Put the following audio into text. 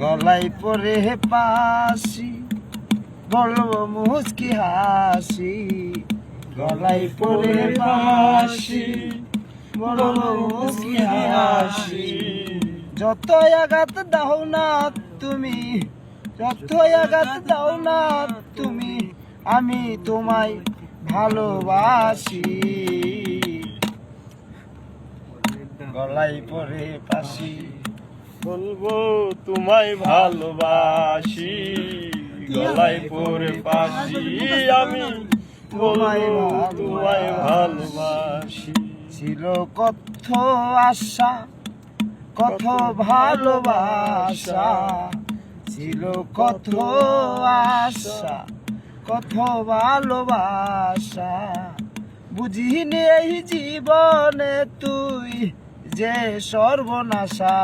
গলাই পরে পাশি, বলব মুচকি হাসি। গলাই পরে পাশি, বলব মুচকি হাসি। যত আঘাত দাও না তুমি, যত আঘাত দাও না তুমি, আমি তোমায় ভালোবাসি। গলাই পরে পাশি বলব তোমায় ভালোবাসি গলায় পরে পাশি আমি তোমায় তোমায় ভালোবাসি। ছিল কথ আশা কত ভালোবাসা। ছিল কত আশা কত ভালোবাসা। বুঝিনি এই জীবনে তুই যে সর্বনাশা।